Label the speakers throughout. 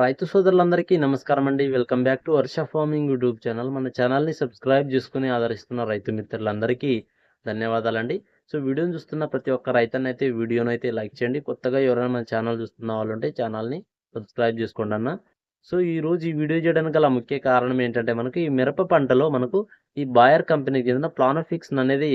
Speaker 1: రైతు సోదరులందరికీ నమస్కారం అండి welcome back to Varsha farming YouTube channel. మన ఛానల్ని సబ్స్క్రైబ్ చేసుకుని ఆదరిస్తున్న రైతు మిత్రులందరికీ ధన్యవాదాలండి. సో వీడియోని చూస్తున్న ప్రతి ఒక్క రైతన్న అయితే వీడియోని అయితే లైక్ చేయండి. కొత్తగా ఎవరైనా మన ఛానల్ చూస్తున్న వాళ్ళు ఉంటే ఛానల్ని సబ్స్క్రైబ్ చేసుకోండి అన్న సో ఈ రోజు ఈ వీడియో చేయడానికి గల ముఖ్య కారణం ఏంటంటే మనకు ఈ మిరప పంటలో మనకు ఈ బాయర్ కంపెనీకి చెందిన ప్లానోఫిక్స్ అనేది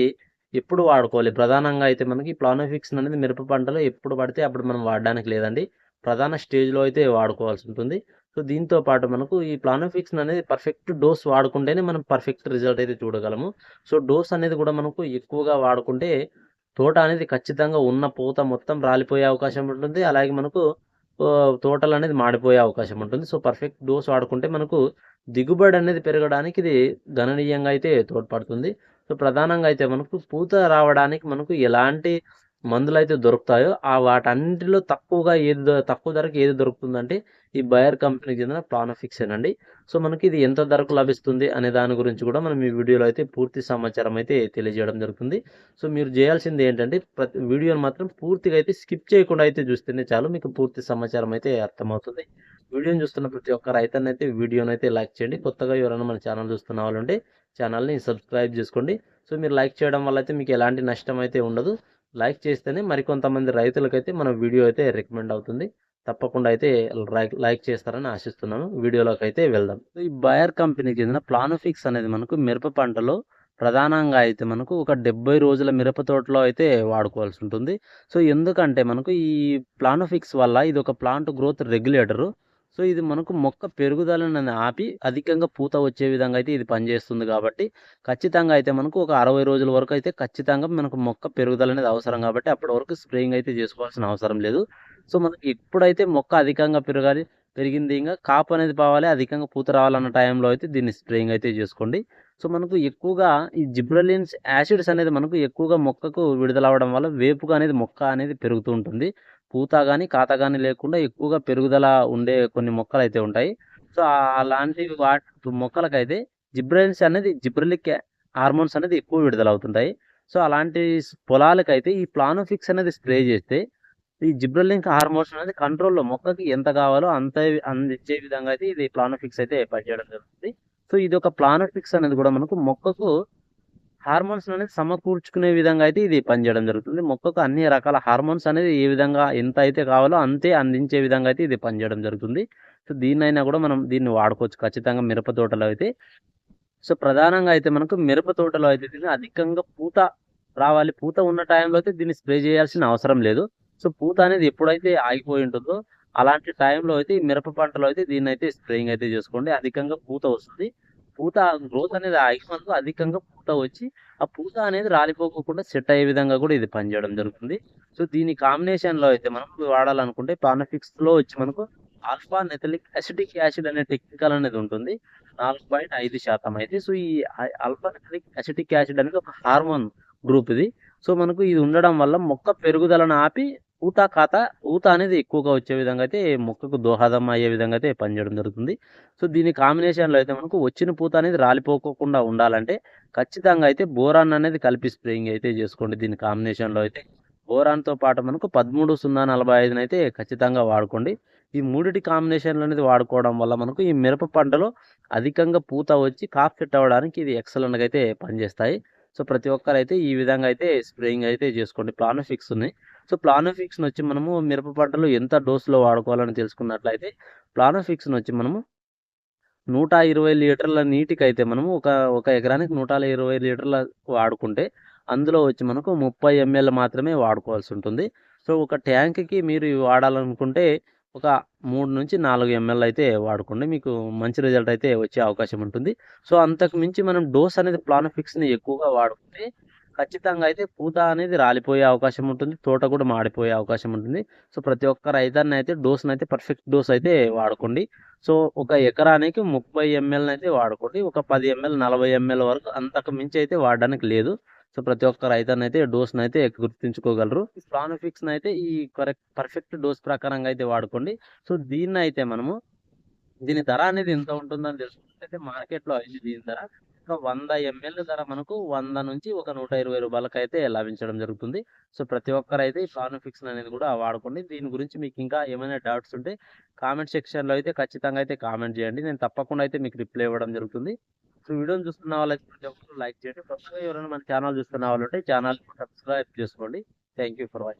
Speaker 1: ఎప్పుడు వాడుకోవాలి? ప్రధానంగా అయితే మనకి ప్లానోఫిక్స్ అనేది మిరప పంటలో ఎప్పుడు పడితే అప్పుడు మనం వాడడానికి లేదండి. ప్రధాన స్టేజ్లో అయితే వాడుకోవాల్సి ఉంటుంది. సో దీంతో పాటు మనకు ఈ ప్లానోఫిక్స్ అనేది పర్ఫెక్ట్ డోస్ వాడుకుంటేనే మనం పర్ఫెక్ట్ రిజల్ట్ అయితే చూడగలము. సో డోస్ అనేది కూడా మనకు ఎక్కువగా వాడుకుంటే తోట అనేది ఖచ్చితంగా ఉన్న పూత మొత్తం రాలిపోయే అవకాశం ఉంటుంది. అలాగే మనకు తోటలు అనేది మాడిపోయే అవకాశం ఉంటుంది. సో పర్ఫెక్ట్ డోస్ వాడుకుంటే మనకు దిగుబడి అనేది పెరగడానికి ఇది గణనీయంగా అయితే తోడ్పడుతుంది. సో ప్రధానంగా అయితే మనకు పూత రావడానికి మనకు ఎలాంటి మందులు అయితే దొరుకుతాయో ఆ వాటన్నిటిలో తక్కువగా ఏది తక్కువ ధరకు ఏది దొరుకుతుందంటే ఈ బయర్ కంపెనీకి చెందిన ప్లానోఫిక్స్ అండి. సో మనకి ఇది ఎంత ధరకు లభిస్తుంది అనే దాని గురించి కూడా మనం ఈ వీడియోలో అయితే పూర్తి సమాచారం అయితే తెలియజేయడం జరుగుతుంది. సో మీరు చేయాల్సింది ఏంటంటే ప్రతి వీడియోని మాత్రం పూర్తిగా అయితే స్కిప్ చేయకుండా అయితే చూస్తేనే చాలు మీకు పూర్తి సమాచారం అయితే అర్థమవుతుంది. వీడియోని చూస్తున్న ప్రతి ఒక్క రైతన్న అయితే వీడియోని అయితే లైక్ చేయండి. కొత్తగా ఎవరైనా మన ఛానల్ చూస్తున్న వాళ్ళు ఉంటే ఛానల్ని సబ్స్క్రైబ్ చేసుకోండి. సో మీరు లైక్ చేయడం వల్ల అయితే మీకు ఎలాంటి నష్టం అయితే ఉండదు. లైక్ చేస్తేనే మరికొంతమంది రైతులకైతే మన వీడియో అయితే రికమెండ్ అవుతుంది. తప్పకుండా అయితే లైక్ లైక్ చేస్తారని ఆశిస్తున్నాను. వీడియోలోకి అయితే వెళ్దాం. ఈ బయర్ కంపెనీకి చెందిన ప్లానోఫిక్స్ అనేది మనకు మిరప పంటలో ప్రధానంగా అయితే మనకు ఒక డెబ్బై రోజుల మిరప తోటలో అయితే వాడుకోవాల్సి ఉంటుంది. సో ఎందుకంటే మనకు ఈ ప్లానోఫిక్స్ వల్ల ఇది ఒక ప్లాంట్ గ్రోత్ రెగ్యులేటరు. సో ఇది మనకు మొక్క పెరుగుదలను ఆపి అధికంగా పూత వచ్చే విధంగా అయితే ఇది పనిచేస్తుంది కాబట్టి ఖచ్చితంగా అయితే మనకు ఒక అరవై రోజుల వరకు అయితే ఖచ్చితంగా మనకు మొక్క పెరుగుదల అనేది అవసరం కాబట్టి అప్పటి వరకు స్ప్రేయింగ్ అయితే చేసుకోవాల్సిన అవసరం లేదు. సో మనకి ఎప్పుడైతే మొక్క అధికంగా పెరగాలి పెరిగింది ఇంకా కాపు అనేది పోవాలి అధికంగా పూత రావాలన్న టైంలో అయితే దీన్ని స్ప్రేయింగ్ అయితే చేసుకోండి. సో మనకు ఎక్కువగా ఈ జిబ్రలిన్స్ యాసిడ్స్ అనేది మనకు ఎక్కువగా మొక్కకు విడుదల అవ్వడం వల్ల వేపుగా అనేది మొక్క అనేది పెరుగుతూ ఉంటుంది. పూత కానీ కాత కానీ లేకుండా ఎక్కువగా పెరుగుదల ఉండే కొన్ని మొక్కలు అయితే ఉంటాయి. సో అలాంటివి అలాంటి వాటి మొక్కలకైతే జిబ్రలిన్స్ అనేది జిబ్రలిక్ హార్మోన్స్ అనేది ఎక్కువ విడుదల అవుతుంటాయి సో అలాంటి పొలాలకైతే ఈ ప్లానోఫిక్స్ అనేది స్ప్రే చేస్తే ఈ జిబ్రలింక్ హార్మోన్స్ అనేది కంట్రోల్లో మొక్కకి ఎంత కావాలో అంత అందించే విధంగా అయితే ఇది ప్లానోఫిక్స్ అయితే పనిచేయడం జరుగుతుంది. సో ఇది ఒక ప్లానోఫిక్స్ అనేది కూడా మనకు మొక్కకు హార్మోన్స్ అనేది సమకూర్చుకునే విధంగా అయితే ఇది పనిచేయడం జరుగుతుంది. మొక్కకు అన్ని రకాల హార్మోన్స్ అనేది ఏ విధంగా ఎంత అయితే కావాలో అంతే అందించే విధంగా అయితే ఇది పనిచేయడం జరుగుతుంది. సో దీన్నైనా కూడా మనం దీన్ని వాడుకోవచ్చు ఖచ్చితంగా మిరప తోటలో అయితే. సో ప్రధానంగా అయితే మనకు మిరప తోటలో అయితే దీన్ని అధికంగా పూత రావాలి. పూత ఉన్న టైంలో అయితే దీన్ని స్ప్రే చేయాల్సిన అవసరం లేదు. సో పూత అనేది ఎప్పుడైతే ఆగిపోయి ఉంటుందో అలాంటి టైంలో అయితే ఈ మిరప పంటలో అయితే దీన్ని అయితే స్ప్రేయింగ్ అయితే చేసుకోండి. అధికంగా పూత వస్తుంది. పూత గ్రోత్ అనేది ఆగినందుకు అధికంగా పూత వచ్చి ఆ పూత అనేది రాలిపోకుండా సెట్ అయ్యే విధంగా కూడా ఇది పనిచేయడం జరుగుతుంది. సో దీని కాంబినేషన్లో అయితే మనం వాడాలనుకుంటే పానఫిక్స్లో వచ్చి మనకు ఆల్ఫా నెథలిక్ అసిటిక్ యాసిడ్ అనే టెక్నికల్ అనేది ఉంటుంది. నాలుగు పాయింట్ ఐదు శాతం అయితే. సో ఈ ఆల్ఫా నెథలిక్ అసిటిక్ యాసిడ్ అనేది ఒక హార్మోన్ గ్రూప్ ఇది. సో మనకు ఇది ఉండడం వల్ల మొక్క పెరుగుదలను ఆపి ఊత కాత ఊత అనేది ఎక్కువగా వచ్చే విధంగా అయితే మొక్కకు దోహదం అయ్యే విధంగా అయితే పనిచేయడం జరుగుతుంది. సో దీని కాంబినేషన్లో అయితే మనకు వచ్చిన పూత అనేది రాలిపోకోకుండా ఉండాలంటే ఖచ్చితంగా అయితే బోరాన్ అనేది కలిపి స్ప్రేయింగ్ అయితే చేసుకోండి. దీని కాంబినేషన్లో అయితే బోరాన్తో పాటు మనకు పదమూడు సున్నా నలభై ఐదుని అయితే ఖచ్చితంగా వాడుకోండి. ఈ మూడిటి కాంబినేషన్లు అనేది వాడుకోవడం వల్ల మనకు ఈ మిరప పంటలో అధికంగా పూత వచ్చి కాఫ్ ఫిట్ అవ్వడానికి ఇది ఎక్సలెంట్గా అయితే పనిచేస్తాయి. సో ప్రతి ఒక్కరైతే ఈ విధంగా అయితే స్ప్రేయింగ్ అయితే చేసుకోండి. ప్లానోఫిక్స్ ఉన్నాయి. సో ప్లానోఫిక్స్ని వచ్చి మనము మిరప పంటలో ఎంత డోసులో వాడుకోవాలని తెలుసుకున్నట్లయితే ప్లానోఫిక్స్ని వచ్చి మనము నూట ఇరవై లీటర్ల నీటికి అయితే మనము ఒక ఒక ఎకరానికి నూట ఇరవై లీటర్ల వాడుకుంటే అందులో వచ్చి మనకు ముప్పై ఎంఎల్ మాత్రమే వాడుకోవాల్సి ఉంటుంది. సో ఒక ట్యాంక్కి మీరు వాడాలనుకుంటే ఒక మూడు నుంచి నాలుగు ఎంఎల్ అయితే వాడుకోండి. మీకు మంచి రిజల్ట్ అయితే వచ్చే అవకాశం ఉంటుంది. సో అంతకు మించి మనం డోస్ అనేది ప్లానోఫిక్స్ని ఎక్కువగా వాడుకుంటే ఖచ్చితంగా అయితే పూత అనేది రాలిపోయే అవకాశం ఉంటుంది. తోట కూడా మాడిపోయే అవకాశం ఉంటుంది. సో ప్రతి ఒక్క రైతాన్ని అయితే డోస్ని అయితే పర్ఫెక్ట్ డోస్ అయితే వాడుకోండి. సో ఒక ఎకరానికి ముప్పై ఎంఎల్ అయితే వాడుకోండి. ఒక పది ఎంఎల్ నలభై ఎంఎల్ వరకు అంతకు మించి అయితే వాడడానికి లేదు. సో ప్రతి ఒక్క రైతన్న అయితే డోస్ని అయితే గుర్తుంచుకోగలరు. ఈ ప్లానోఫిక్స్ అయితే ఈ కరెక్ట్ పర్ఫెక్ట్ డోస్ ప్రకారంగా అయితే వాడుకోండి. సో దీన్ని అయితే మనము దీని ధర అనేది ఎంత ఉంటుందని తెలుసుకుంటే మార్కెట్లో అయితే దీని ధర ఒక వంద ఎంఎల్ ధర మనకు వంద నుంచి ఒక నూట ఇరవై రూపాయలకి అయితే లభించడం జరుగుతుంది. సో ప్రతి ఒక్కరు అయితే ఈ ప్రాణఫిక్స్ అనేది కూడా వాడుకోండి. దీని గురించి మీకు ఇంకా ఏమైనా డౌట్స్ ఉంటే కామెంట్ సెక్షన్లో అయితే ఖచ్చితంగా అయితే కామెంట్ చేయండి. నేను తప్పకుండా అయితే మీకు రిప్లై ఇవ్వడం జరుగుతుంది. సో వీడియోని చూస్తున్న వాళ్ళైతే ప్రతి ఒక్కరు లైక్ చేయండి. కొత్తగా ఎవరైనా మన ఛానల్ చూస్తున్న వాళ్ళు ఉంటే ఛానల్ సబ్స్క్రైబ్ చేసుకోండి. Thank you for watching.